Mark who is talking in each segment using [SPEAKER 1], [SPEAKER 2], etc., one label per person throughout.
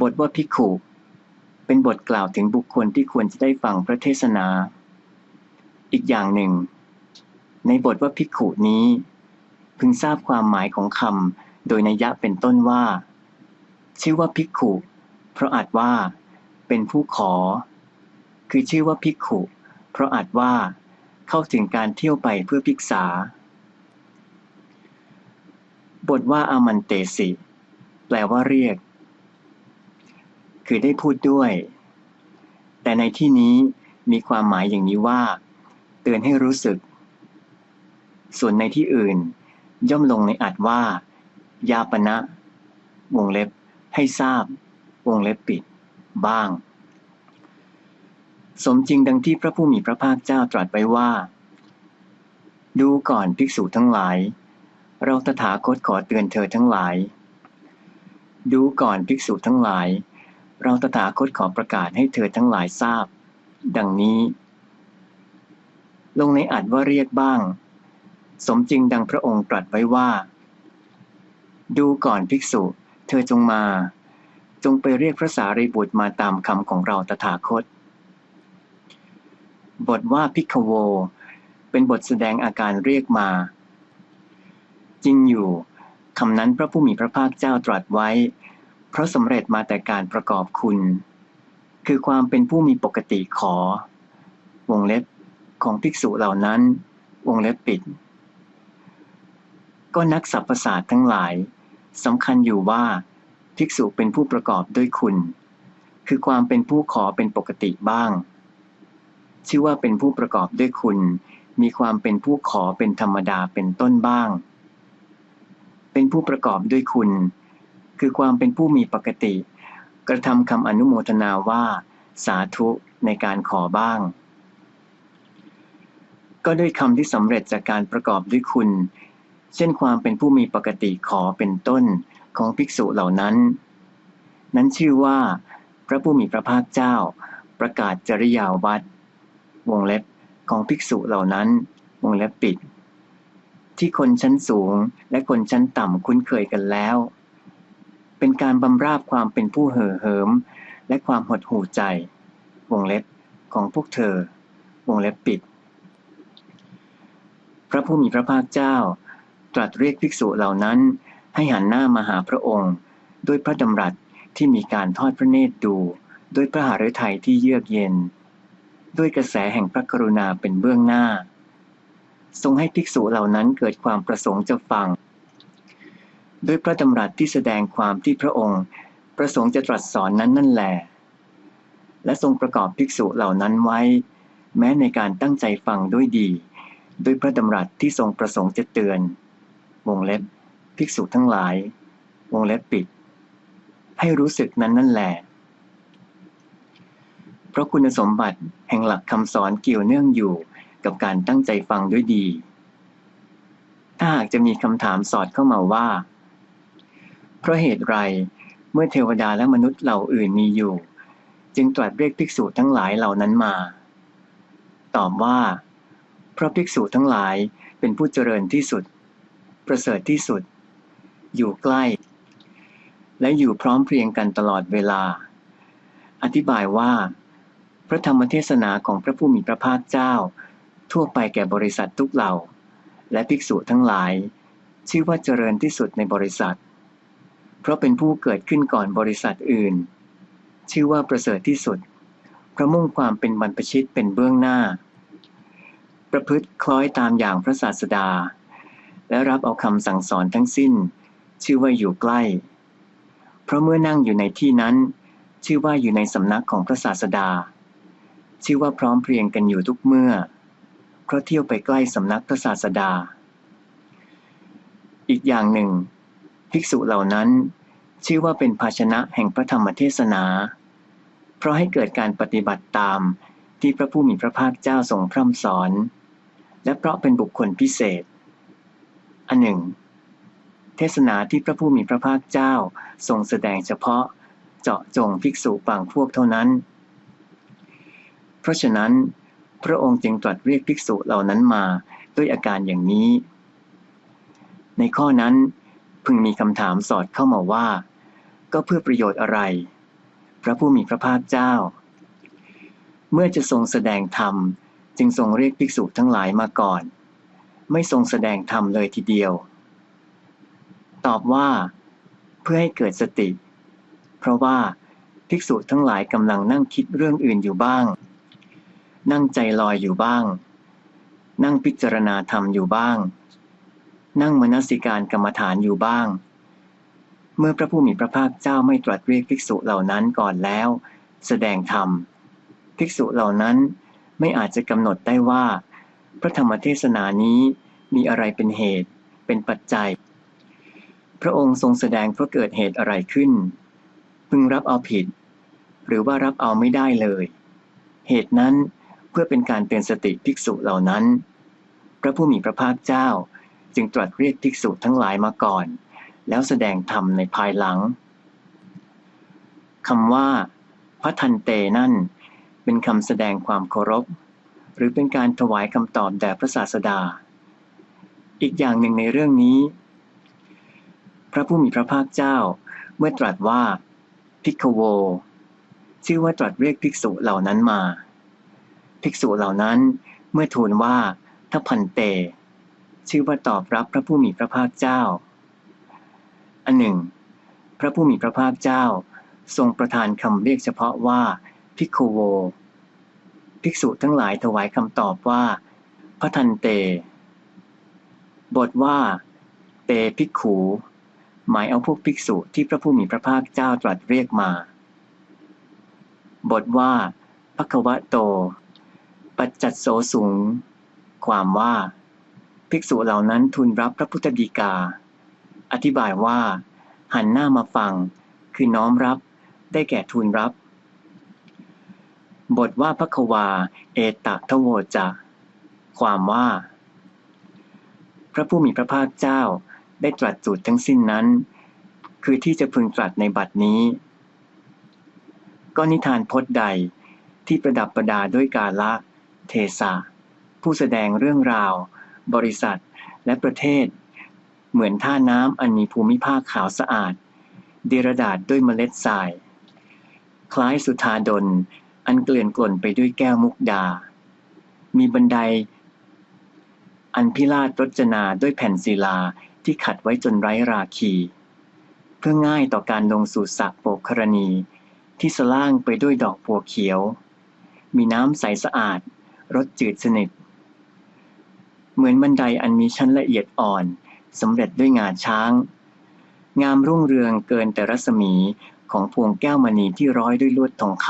[SPEAKER 1] บทว่าภิกขุเป็นบทกล่าวถึงบุคคลที่ควรจะได้ฟังพระเทศนา อีกอย่างหนึ่ง ในบทว่าภิกขุนี้ พึงทราบความหมายของคำโดยนัยยะเป็นต้นว่า ชื่อว่าภิกขุเพราะอาจว่า เป็นผู้ขอ คือชื่อว่าภิกขุเพราะอาจว่า เข้าถึงการเที่ยวไปเพื่อภิกษา บทว่าอามันเตสิ แปลว่าเรียก คือได้พูดด้วย แต่ในที่นี้มีความหมายอย่างนี้ว่า เตือนให้รู้สึก ส่วนในที่อื่น ย่อมลงในอัดว่า ยาปณะวงเล็บ ให้ทราบ วงเล็บปิด บ้าง สมจริงดังที่พระผู้มีพระภาคเจ้าตรัสไว้ว่า ดูก่อนภิกษุทั้งหลาย เราตถาคตขอเตือนเธอทั้งหลายดูก่อนภิกษุทั้งหลาย เราตถาคตขอประกาศให้เธอทั้งหลายทราบ ดังนี้ ลงในอัดว่าเรียกบ้าง สมจริงดังพระองค์ตรัสไว้ว่า ดูก่อนภิกษุ เธอจงมา จงไปเรียกพระสารีบุตรมาตามคำของเราตถาคต บทว่าพิกโว เป็นบทแสดงอาการเรียกมา จริงอยู่คำนั้นพระผู้มีพระภาคเจ้าตรัสไว้ เพราะสำเร็จมาแต่การประกอบคุณ คือความเป็นผู้มีปกติขอ วงเล็บของภิกษุเหล่านั้น วงเล็บปิด ก็นักสัพพศาสตร์ทั้งหลายสำคัญอยู่ว่า ภิกษุเป็นผู้ประกอบด้วยคุณ คือความเป็นผู้ขอเป็นปกติบ้าง ชื่อว่าเป็นผู้ประกอบด้วยคุณ มีความเป็นผู้ขอเป็นธรรมดาเป็นต้นบ้าง เป็นผู้ประกอบด้วยคุณ คือความเป็นผู้มีปกติ กระทำคำอนุโมทนาว่า สาธุในการขอบ้าง ก็ด้วยคำที่สำเร็จจากการประกอบด้วยคุณ เช่นความเป็นผู้มีปกติขอเป็นต้นของภิกษุเหล่านั้น นั้นชื่อว่า พระผู้มีพระภาคเจ้า ประกาศจริยาวัดวงเล็บของภิกษุเหล่านั้น วงเล็บปิด ที่คนชั้นสูงและคนชั้นต่ำคุ้นเคยกันแล้ว เป็นการบำราบความเป็นผู้เห่อเหิม และความหดหู่ใจ วงเล็บของพวกเธอ วงเล็บปิด พระผู้มีพระภาคเจ้า ตรัสเรียกภิกษุเหล่านั้น ให้หันหน้ามาหาพระองค์ ด้วยพระดำรัสที่มีการทอดพระเนตรดู ด้วยพระหฤทัยที่เยือกเย็น ด้วยกระแสแห่งพระกรุณาเป็นเบื้องหน้า ทรงให้ภิกษุเหล่านั้นเกิดความประสงค์จะฟัง ด้วยพระดำรัสที่แสดงความที่พระองค์ ประสงค์จะตรัสสอนนั้นนั่นแหละและทรงประกอบภิกษุเหล่านั้นไว้ แม้ในการตั้งใจฟังด้วยดี ด้วยพระดำรัสที่ทรงประสงค์จะเตือน วงเล็บ ภิกษุทั้งหลาย วงเล็บปิด ให้รู้สึกนั้นนั่นแหละเพราะคุณสมบัติแห่งหลักคำสอนเกี่ยวเนื่องอยู่กับการตั้งใจฟังด้วยดี ถ้าหากจะมีคำถามสอดเข้ามาว่า เพราะเหตุไร เมื่อเทวดาและมนุษย์เหล่าอื่นมีอยู่ จึงตรัสเรียกภิกษุทั้งหลายเหล่านั้นมา ตอบว่า เพราะภิกษุทั้งหลายเป็นผู้เจริญที่สุด ประเสริฐที่สุด อยู่ใกล้ และอยู่พร้อมเพรียงกันตลอดเวลา อธิบายว่า พระธรรมเทศนาของพระผู้มีพระภาคเจ้า ทั่วไปแก่บริษัททุกเหล่า และภิกษุทั้งหลาย ชื่อว่าเจริญที่สุดในบริษัท เพราะเป็นผู้เกิดขึ้นก่อนบริษัทอื่น ชื่อว่าประเสริฐที่สุดเพราะมุ่งความเป็นบรรพชิตเป็นเบื้องหน้า ประพฤติคล้อยตามอย่างพระศาสดา และรับเอาคำสั่งสอนทั้งสิ้น ชื่อว่าอยู่ใกล้ เพราะเมื่อนั่งอยู่ในที่นั้น ชื่อว่าอยู่ในสำนักของพระศาสดา ชื่อว่าพร้อมเพรียงกันอยู่ทุกเมื่อ เพราะเที่ยวไปใกล้สำนักพระศาสดา อีกอย่างหนึ่ง ภิกษุเหล่านั้น ชื่อว่าเป็นภาชนะแห่งพระธรรมเทศนา เพราะให้เกิดการปฏิบัติตามที่พระผู้มีพระภาคเจ้าทรงพร่ำสอน และเพราะเป็นบุคคลพิเศษ อันหนึ่ง เทศนาที่พระผู้มีพระภาคเจ้าทรงแสดงเฉพาะเจาะจงภิกษุบางพวกเท่านั้น เพราะฉะนั้น พระองค์จึงตรัสเรียกภิกษุเหล่านั้นมาด้วยอาการอย่างนี้ ในข้อนั้น พึงมีคำถามสอดเข้ามาว่า ก็เพื่อประโยชน์อะไร พระผู้มีพระภาคเจ้า เมื่อจะทรงแสดงธรรม จึงทรงเรียกภิกษุทั้งหลายมาก่อน ไม่ทรงแสดงธรรมเลยทีเดียว ตอบว่า เพื่อให้เกิดสติ เพราะว่าภิกษุทั้งหลายกำลังนั่งคิดเรื่องอื่นอยู่บ้าง นั่งใจลอยอยู่บ้าง นั่งพิจารณาธรรมอยู่บ้าง นั่งมนสิการกรรมฐานอยู่บ้าง เมื่อพระผู้มีพระภาคเจ้าไม่ตรัสเรียกภิกษุเหล่านั้นก่อนแล้ว แสดงธรรม ภิกษุเหล่านั้นไม่อาจจะกำหนดได้ว่า พระธรรมเทศนานี้มีอะไรเป็นเหตุ เป็นปัจจัย พระองค์ทรงแสดงเพราะเกิดเหตุอะไรขึ้น พึงรับเอาผิด หรือว่ารับเอาไม่ได้เลย เหตุนั้นเพื่อเป็นการเตือนสติภิกษุเหล่านั้น พระผู้มีพระภาคเจ้า จึงตรัสเรียกภิกษุทั้งหลายมาก่อน แล้วแสดงธรรมในภายหลังคำว่าพระทันเตนั่น เป็นคำแสดงความเคารพ หรือเป็นการถวายคำตอบแด่พระศาสดา อีกอย่างหนึ่งในเรื่องนี้ พระผู้มีพระภาคเจ้าเมื่อตรัสว่าพิกโว ชื่อว่าตรัสเรียกภิกษุเหล่านั้นมา ภิกษุเหล่านั้นเมื่อทูลว่าถ้าพันเต ชื่อว่าตอบรับพระผู้มีพระภาคเจ้า อันหนึ่ง พระผู้มีพระภาคเจ้า ทรงประทานคำเรียกเฉพาะว่าภิกขโว ภิกษุทั้งหลายถวายคำตอบว่า พระทันเต บทว่า เตภิกขู หมายเอาพวกภิกษุที่พระผู้มีพระภาคเจ้าตรัสเรียกมา บทว่าพระควะโต ปัจจัดโสสูง ความว่า ภิกษุเหล่านั้นทูลรับพระพุทธดีกา อธิบายว่า หันหน้ามาฟัง คือน้อมรับ ได้แก่ทูลรับ บทว่าพระควา เอตะทโวจะ ความว่า พระผู้มีพระภาคเจ้าได้ตรัสสูตรทั้งสิ้นนั้น คือที่จะพึงตรัสในบัดนี้ ก็นิทานพจน์ใดที่ประดับประดาด้วยกาละ เทสะผู้แสดงเรื่องราว บริษัท และประเทศ เหมือนท่าน้ำอันมีภูมิภาคขาวสะอาดเดรดาษด้วยเมล็ดทราย คล้ายสุธาดล อันเกลื่อนกล่นไปด้วยแก้วมุกดา มีบันได อันพิราชรจนาด้วยแผ่นศิลาที่ขัดไว้จนไร้ราคี เพื่อง่ายต่อการลงสู่สระโปกครณี ที่สล่างไปด้วยดอกบัวเขียว มีน้ำใสสะอาด รสจืดสนิท เหมือนบันไดอันมีชั้นละเอียดอ่อนสำเร็จด้วยงาช้าง งามรุ่งเรืองเกินแต่รัศมีของพวงแก้วมณีที่ร้อยด้วยลวดทองค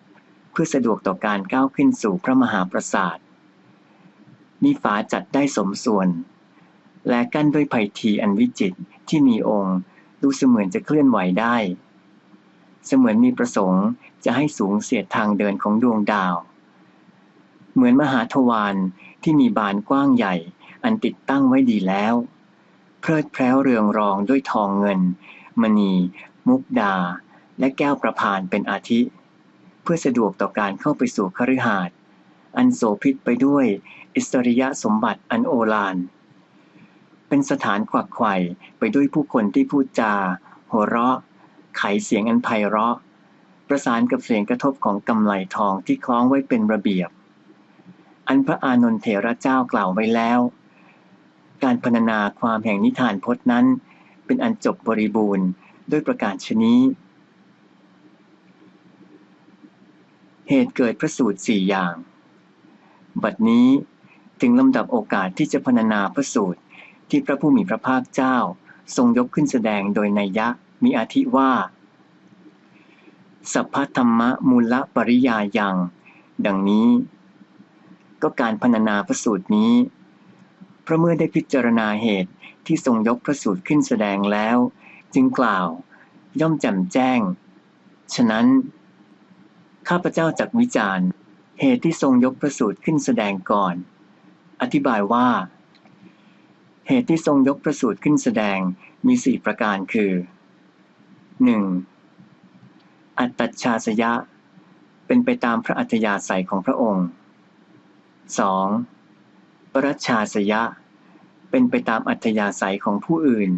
[SPEAKER 1] ำเพื่อสะดวกต่อการก้าวขึ้นสู่พระมหาปราสาทมีฝาจัดได้สมส่วน และกั้นด้วยไผ่ทีอันวิจิตที่มีองค์ดูเสมือนจะเคลื่อนไหวได้ เสมือนมีประสงค์จะให้สูงเสียดทางเดินของดวงดาว เหมือนมหาทวาร ที่มีบานกว้างใหญ่ อันติดตั้งไว้ดีแล้ว เพลิดเพล้วเรืองรองด้วยทองเงิน มณี มุกดา และแก้วประพานเป็นอาทิ เพื่อสะดวกต่อการเข้าไปสู่คฤหาสน์อันโสพิษไปด้วยอิสริยะสมบัติอันโอฬารเป็นสถานขวักไขว่ไปด้วยผู้คนที่พูดจา หัวเราะ ไขเสียงอันไพเราะ ประสานกับเสียงกระทบของกำไลทองที่คล้องไว้เป็นระเบียบ อันพระอานนทเถระเจ้ากล่าวไว้แล้ว การพรรณนาความแห่งนิทานพจน์นั้น เป็นอันจบบริบูรณ์ด้วยประการชนี้ เหตุเกิดพระสูตรสี่อย่าง บัดนี้ถึงลำดับโอกาสที่จะพรรณนาพระสูตรที่พระผู้มีพระภาคเจ้า ทรงยกขึ้นแสดงโดยนัยยะมีอาทิว่า สัพพธรรมมูลปริยายัง ดังนี้ ก็การพรรณนาพระสูตรนี้ เพราะเมื่อได้พิจารณาเหตุที่ทรงยกพระสูตรขึ้นแสดงแล้ว จึงกล่าวย่อมแจ่มแจ้ง ฉะนั้น ข้าพเจ้าจักวิจารณ์ เหตุที่ทรงยกพระสูตรขึ้นแสดงก่อน อธิบายว่า เหตุที่ทรงยกพระสูตรขึ้นแสดงมีสี่ประการคือ 1. อัตตชาสยะ เป็นไปตามพระอัธยาศัยของพระองค์ 2. ปรัชชาสยะ เป็นไปตามอัธยาศัยของผู้อื่น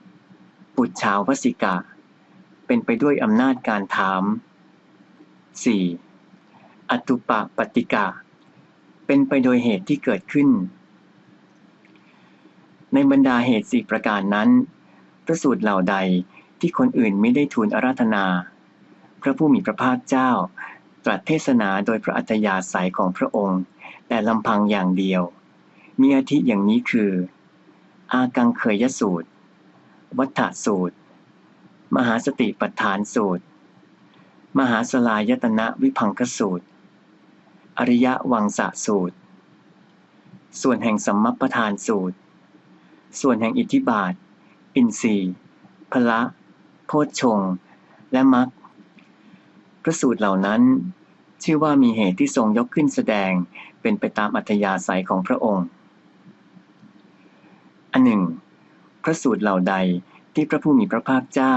[SPEAKER 1] 3. ปุจฉาวสิกะ เป็นไปด้วยอำนาจการถาม 4. อตุปะปฏิกะ เป็นไปโดยเหตุที่เกิดขึ้น ในบรรดาเหตุสี่ประการนั้น พระสูตรเหล่าใดที่คนอื่นไม่ได้ทูลอาราธนา พระผู้มีพระภาคเจ้า ตรัสเทศนาโดยพระอัตยาศัยของพระองค์ แต่ลำพังอย่างเดียว มีอาทิอย่างนี้คือ อากังเคยยสูตร วัฏฐสูตร มหาสติปัฏฐานสูตร มหาสลายตนะวิพังคสูตร อริยวังสะสูตร ส่วนแห่งสัมมัปปทานสูตร ส่วนแห่งอิทธิบาท อินทรีย์พละโพชฌงและมรรค พระสูตรเหล่านั้น ชื่อว่ามีเหตุที่ทรงยกขึ้นแสดงเป็นไปตามอัธยาศัยของพระองค์ อันหนึ่ง พระสูตรเหล่าใดที่พระผู้มีพระภาคเจ้า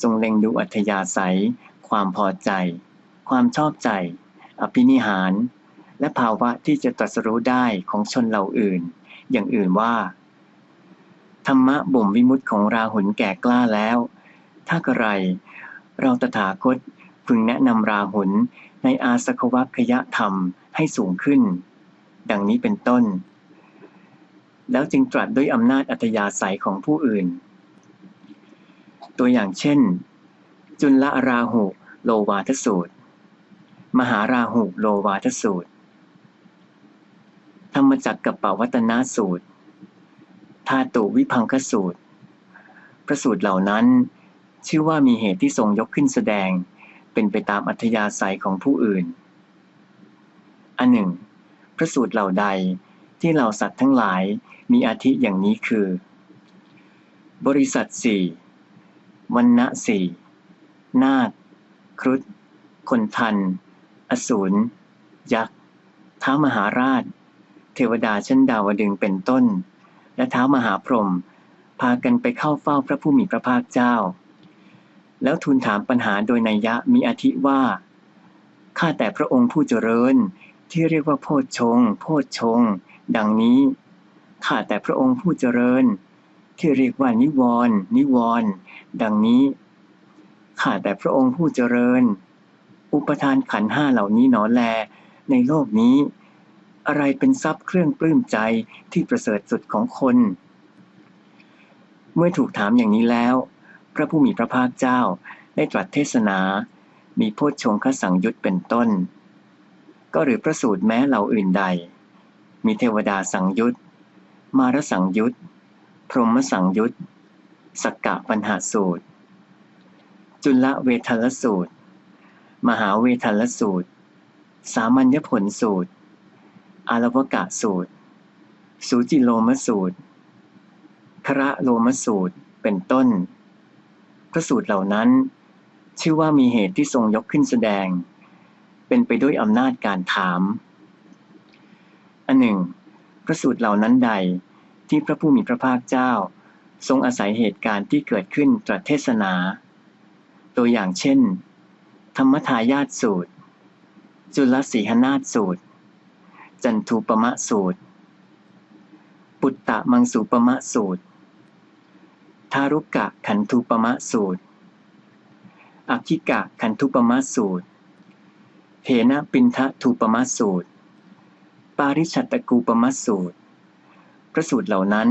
[SPEAKER 1] ทรงเล็งดูอัธยาศัย ความพอใจ ความชอบใจ อภินิหาร และภาวะที่จะตรัสรู้ได้ของชนเหล่าอื่น อย่างอื่นว่า ธรรมะบ่มวิมุตติของราหุลแก่กล้าแล้ว ถ้ากระไร เราตถาคต พึงแนะนำราหุลในอาสกวัคยธรรมให้สูงขึ้น ดังนี้เป็นต้น แล้วจึงตรัสด้วยอำนาจอัตยาศัยของผู้อื่น ตัวอย่างเช่น จุลราหุโลวาทสูตร มหาราหุโลวาทสูตร ธรรมจักกับปวัตนาสูตรธาตุวิพังคสูตร พระสูตรเหล่านั้นชื่อว่ามีเหตุที่ทรงยกขึ้นแสดง เป็นไปตามอัธยาศัยของผู้อื่น อันหนึ่ง พระสูตรเหล่าใดที่เหล่าสัตว์ทั้งหลายมีอาทิอย่างนี้คือ บริษัทสี่วันณะสี่นาค ครุฑคนทัน อสูร ยักษ์ ท้ามหาราช เทวดาชั้นดาวดึงเป็นต้น และท้ามหาพรหมพากันไปเข้าเฝ้าพระผู้มีพระภาคเจ้า แล้วทูลถามปัญหาโดยนัยยะมีอาทิว่า ข้าแต่พระองค์ผู้เจริญที่เรียกว่าโพชฌงโพชฌงดังนี้ ข้าแต่พระองค์ผู้เจริญ ที่เรียกว่านิวรณ์นิวรณ์ดังนี้ ข้าแต่พระองค์ผู้เจริญ อุปทานขันห้าเหล่านี้หนอแล ในโลกนี้ อะไรเป็นทรัพย์เครื่องปลื้มใจที่ประเสริฐสุดของคน เมื่อถูกถามอย่างนี้แล้ว พระผู้มีพระภาคเจ้าได้ตรัสเทศนา มีโพชฌงคสังยุตเป็นต้น ก็หรือพระสูตรแม้เหล่าอื่นใด มีเทวดาสังยุตมารสังยุตพรหมสังยุตสกกะปัญหาสูตร จุลเวทลสูตร มหาเวทลสูตร สามัญญผลสูตร อารวกะสูตร สูจิโลมสูตรคระโลมสูตร เป็นต้น ระสูตรเหล่านั้น ชื่อว่ามีเหตุที่ทรงยกขึ้นแสดง เป็นไปด้วยอำนาจการถาม อันหนึ่ง พระสูตรเหล่านั้นใดที่พระผู้มีพระภาคเจ้า ทรงอาศัยเหตุการณ์ที่เกิดขึ้นตรัสเทศนา ตัวอย่างเช่น ธรรมทายาทสูตร จุลสีหนาสูตร จันทูปมะสูตร ปุตตะมังสุปมะสูตร ทารุกะขันธุปมะสูตรอักขิกะขันธุปมะสูตร เหนะปินทะทูปมะสูตร ปาริชัตตกูปมะสูตร พระสูตรเหล่านั้น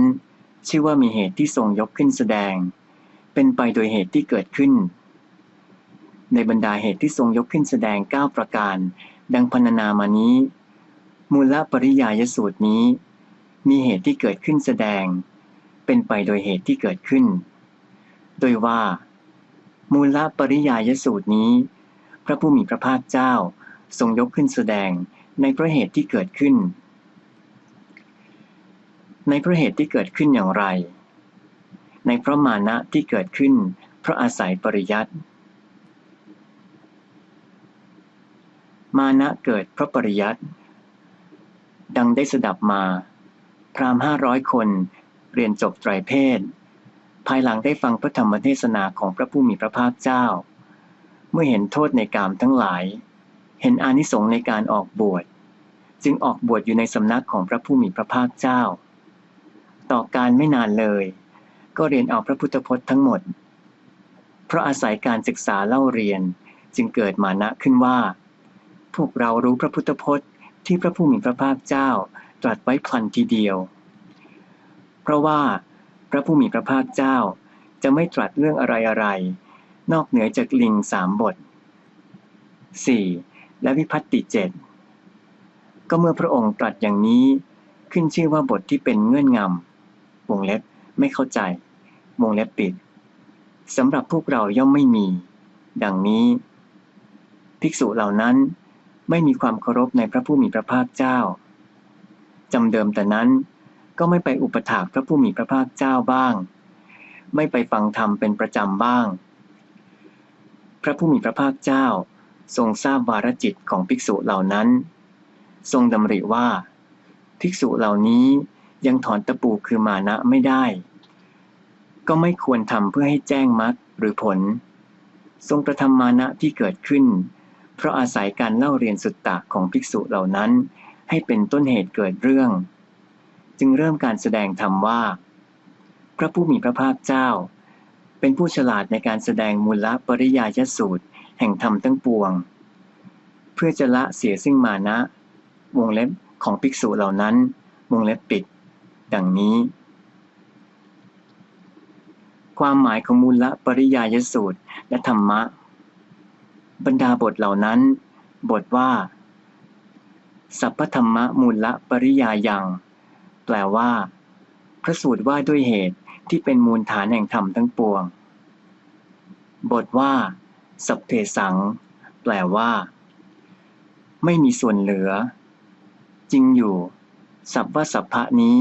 [SPEAKER 1] ชื่อว่ามีเหตุที่ทรงยกขึ้นแสดง เป็นไปโดยเหตุที่เกิดขึ้น ในบรรดาเหตุที่ทรงยกขึ้นแสดง 9 ประการ ดังพรรณนามานี้ มูลปริยายสูตรนี้ มีเหตุที่เกิดขึ้นแสดง เป็นไปโดยเหตุที่เกิดขึ้น โดยว่า มูลปริยายสูตรนี้ พระผู้มีพระภาคเจ้าทรงยกขึ้นแสดงในพระเหตุที่เกิดขึ้น ในพระเหตุที่เกิดขึ้นอย่างไร ในพระมานะที่เกิดขึ้น เพราะอาศัยปริยัติมานะเกิดเพราะปริยัติดังได้สดับมา พรามห้าร้อยคน เรียนจบไตรเพศ ภายหลังได้ฟังพระธรรมเทศนาของพระผู้มีพระภาคเจ้า เมื่อเห็นโทษในกามทั้งหลาย เห็นอานิสงส์ในการออกบวช จึงออกบวชอยู่ในสำนักของพระผู้มีพระภาคเจ้า ต่อการไม่นานเลย ก็เรียนเอาพระพุทธพจน์ทั้งหมด เพราะอาศัยการศึกษาเล่าเรียนจึงเกิดมานะขึ้นว่า พวกเรารู้พระพุทธพจน์ที่พระผู้มีพระภาคเจ้าตรัสไว้พลันทีเดียว เพราะว่าพระผู้มีพระภาคเจ้าจะไม่ตรัสเรื่องอะไรอะไร นอกเหนือจากลิงสามบท 4. และวิพัตติเจ็ดก็เมื่อพระองค์ตรัสอย่างนี้ขึ้นชื่อว่าบทที่เป็นเงื่อนงำวงเล็บไม่เข้าใจ วงเล็บปิดสำหรับพวกเราย่อมไม่มี ดังนี้ ภิกษุเหล่านั้นไม่มีความเคารพในพระผู้มีพระภาคเจ้าจำเดิมแต่นั้น ก็ไม่ไปอุปถากพระผู้มีพระภาคเจ้าบ้าง ไม่ไปฟังธรรมเป็นประจำบ้าง พระผู้มีพระภาคเจ้า ทรงทราบวารจิตของภิกษุเหล่านั้น ทรงดำริว่า ภิกษุเหล่านี้ยังถอนตะปูคือมานะไม่ได้ ก็ไม่ควรทำเพื่อให้แจ้งมรรคหรือผล ทรงประทำมานะที่เกิดขึ้น เพราะอาศัยการเล่าเรียนสุตตะของภิกษุเหล่านั้น ให้เป็นต้นเหตุเกิดเรื่อง จึงเริ่มการแสดงธรรมว่า พระผู้มีพระภาคเจ้า เป็นผู้ฉลาดในการแสดงมูลปริยายสูตร แห่งธรรมทั้งปวง เพื่อจะละเสียซึ่งมานะ วงเล็บของภิกษุเหล่านั้น วงเล็บปิด ดังนี้ ความหมายของมูลปริยายสูตรและธรรมะ บรรดาบทเหล่านั้น บทว่า สัพพธรรมะมูลปริยายัง แปลว่า พระสูตรว่าด้วยเหตุที่เป็นมูลฐานแห่งธรรมทั้งปวง บทว่า สัพเพสัง แปลว่า ไม่มีส่วนเหลือ จริงอยู่ สัพว่าสัพพะนี้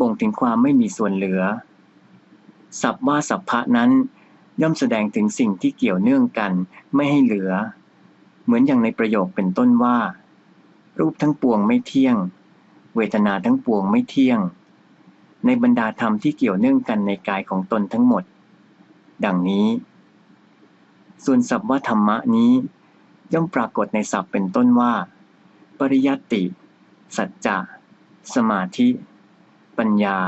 [SPEAKER 1] บ่งถึงความไม่มีส่วนเหลือ สัพว่าสัพพะนั้น ย่อมแสดงถึงสิ่งที่เกี่ยวเนื่องกัน ไม่ให้เหลือ เหมือนอย่างในประโยคเป็นต้นว่า รูปทั้งปวงไม่เที่ยง เวทนาทั้งปวงไม่เที่ยง ในบรรดาธรรมที่เกี่ยวเนื่องกันในกายของตนทั้งหมด ดังนี้ ส่วนศัพท์ว่าธรรมะนี้ ย่อมปรากฏในศัพท์เป็นต้นว่า ปริยัติ สัจจะ สมาธิ ปัญญา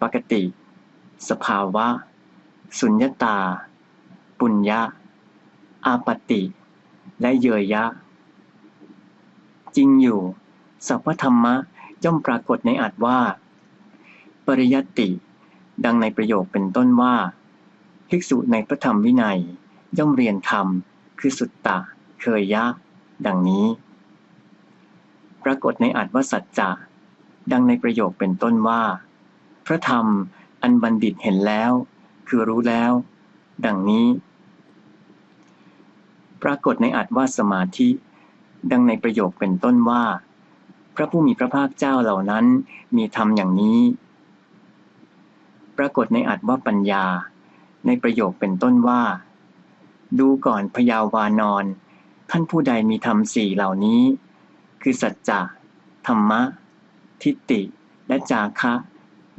[SPEAKER 1] ปกติ สภาวะ สุญญตา ปุญญาอาปติ และเยยยะ จริงอยู่สัพพธรรมะ ย่อมปรากฏในอัดว่า ปริยัติ ดังในประโยคเป็นต้นว่าภิกษุในพระธรรมวินัย ย่อมเรียนธรรม คือสุตตะ เคยยะ ดังนี้ ปรากฏในอัตว่าสัจจะ ดังในประโยคเป็นต้นว่า พระธรรมอันบัณฑิตเห็นแล้ว คือรู้แล้ว ดังนี้ ปรากฏในอัตว่าสมาธิ ดังในประโยคเป็นต้นว่า พระผู้มีพระภาคเจ้าเหล่านั้นมีธรรมอย่างนี้ ปรากฏในอัตว่าปัญญา ในประโยคเป็นต้นว่า ดูก่อนพยาวานอนท่านผู้ใดมีธรรมสี่เหล่านี้ คือสัจจะธรรมะ ทิฏฐิและจาคะ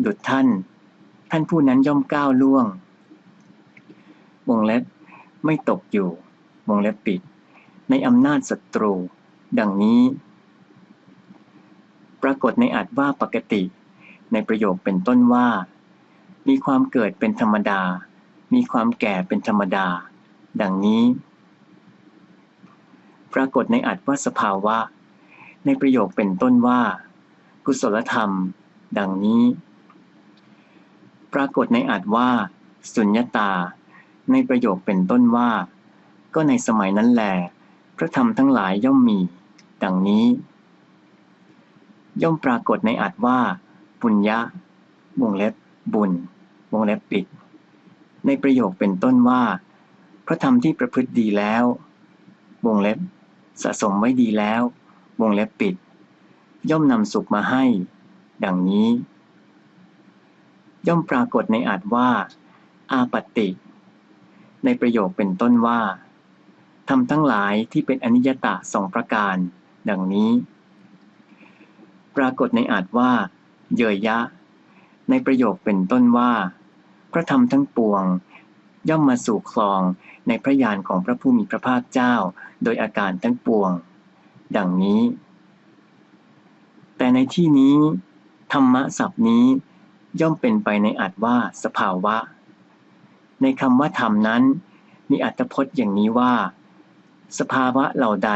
[SPEAKER 1] ดุจท่าน ท่านผู้นั้นย่อมก้าวล่วง วงเล็บไม่ตกอยู่ วงเล็บปิด ในอำนาจศัตรู ดังนี้ ปรากฏในอัดว่าปกติ ในประโยคเป็นต้นว่า มีความเกิดเป็นธรรมดา มีความแก่เป็นธรรมดา ดังนี้ ปรากฏในอัดว่าสภาวะ ในประโยคเป็นต้นว่า กุศลธรรม ดังนี้ ปรากฏในอัดว่า สุญญตา ในประโยคเป็นต้นว่า ก็ในสมัยนั้นแหลพระธรรมทั้งหลายย่อมมี ดังนี้ ย่อมปรากฏในอัดว่า ปุญญะ วงเล็บ บุญ วงเล็บปิด ในประโยคเป็นต้นว่า พระธรรมที่ประพฤติดีแล้ว วงเล็บ สะสมไว้ดีแล้ว วงเล็บปิด ย่อมนำสุขมาให้ ดังนี้ ย่อมปรากฏในอาจว่า อาปติ ในประโยคเป็นต้นว่าทำทั้งหลายที่เป็นอนิจจตะสองประการ ดังนี้ ปรากฏในอาจว่า เยยยะ ในประโยคเป็นต้นว่า พระธรรมทั้งปวง ย่อมมาสู่คลองในพระญาณของพระผู้มีพระภาคเจ้า โดยอาการทั้งปวง ดังนี้ แต่ในที่นี้ ธรรมะศัพท์นี้ ย่อมเป็นไปในอัดว่าสภาวะ ในคำว่าธรรมนั้น มีอัตพจน์อย่างนี้ว่า สภาวะเหล่าใด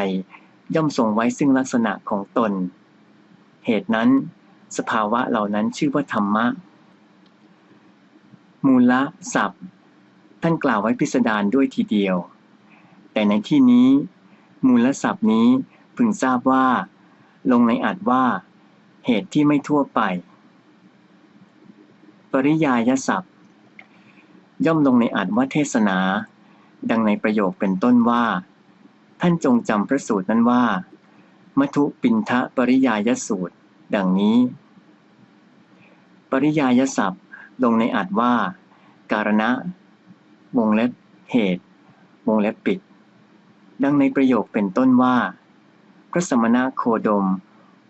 [SPEAKER 1] ย่อมทรงไว้ซึ่งลักษณะของตน เหตุนั้น สภาวะเหล่านั้นชื่อว่าธรรมะ มูลศัพท์ ท่านกล่าวไว้พิสดารด้วยทีเดียว แต่ในที่นี้ มูลศัพท์นี้พึงทราบว่า ลงในอัดว่า เหตุที่ไม่ทั่วไป ปริยายศัพท์ ย่อมลงในอัดว่าเทศนา ดังในประโยคเป็นต้นว่า ท่านจงจำพระสูตรนั้นว่ามัทุปินทะปริยายสูตร ดังนี้ ปริยายศัพท์ลงในอัดว่า การณะ วงเล็บ เหตุ วงเล็บปิด ดังในประโยคเป็นต้นว่า พระสมณะโคดม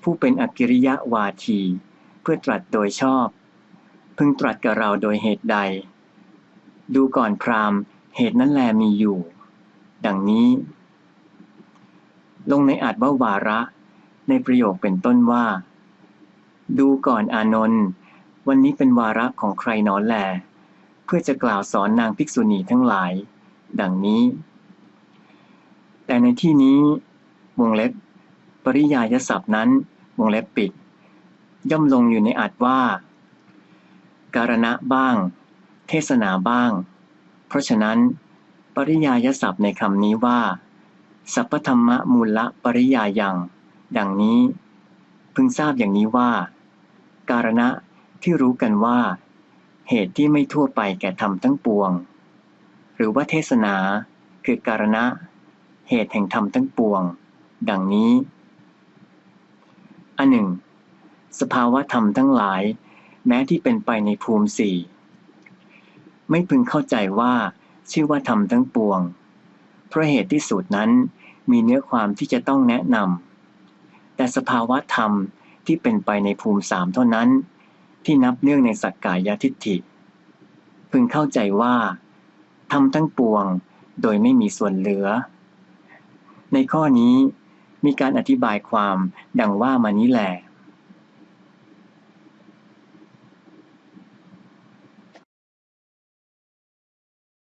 [SPEAKER 1] ผู้เป็นอกิริยะวาที เพื่อตรัสโดยชอบ พึงตรัสกับเราโดยเหตุใด ดูก่อนพรามเหตุนั้นแลมีอยู่ ดังนี้ ลงในอัดว่าวาระ ในประโยคเป็นต้นว่า ดูก่อนอานนท์วันนี้เป็นวาระของใครนอนแล เพื่อจะกล่าวสอนนางภิกษุณีทั้งหลาย ดังนี้ แต่ในที่นี้วงเล็บ ปริยายศัพท์นั้น วงเล็บปิด ย่อมลงอยู่ในอัดว่า การณะบ้าง เทศนาบ้าง เพราะฉะนั้น ปริยายศัพท์ในคำนี้ว่า สัพพธรรมมูลละปริยายัง ดังนี้ พึงทราบอย่างนี้ว่า การณะที่รู้กันว่า เหตุที่ไม่ทั่วไปแก่ธรรมทั้งปวง หรือว่าเทศนา คือการณะ เหตุแห่งธรรมทั้งปวง ดังนี้ อันหนึ่ง สภาวะธรรมทั้งหลาย แม้ที่เป็นไปในภูมิสี่ไม่พึงเข้าใจว่าชื่อว่าธรรมทั้งปวง เพราะเหตุที่สูตรนั้นมีเนื้อความที่จะต้องแนะนำแต่สภาวะธรรม ที่เป็นไปในภูมิสามเท่านั้น ที่นับเนื่องในสักกายทิฏฐิ พึงเข้าใจว่าทำทั้งปวงโดยไม่มีส่วนเหลือ ในข้อนี้มีการอธิบายความดังว่ามานี้แหละ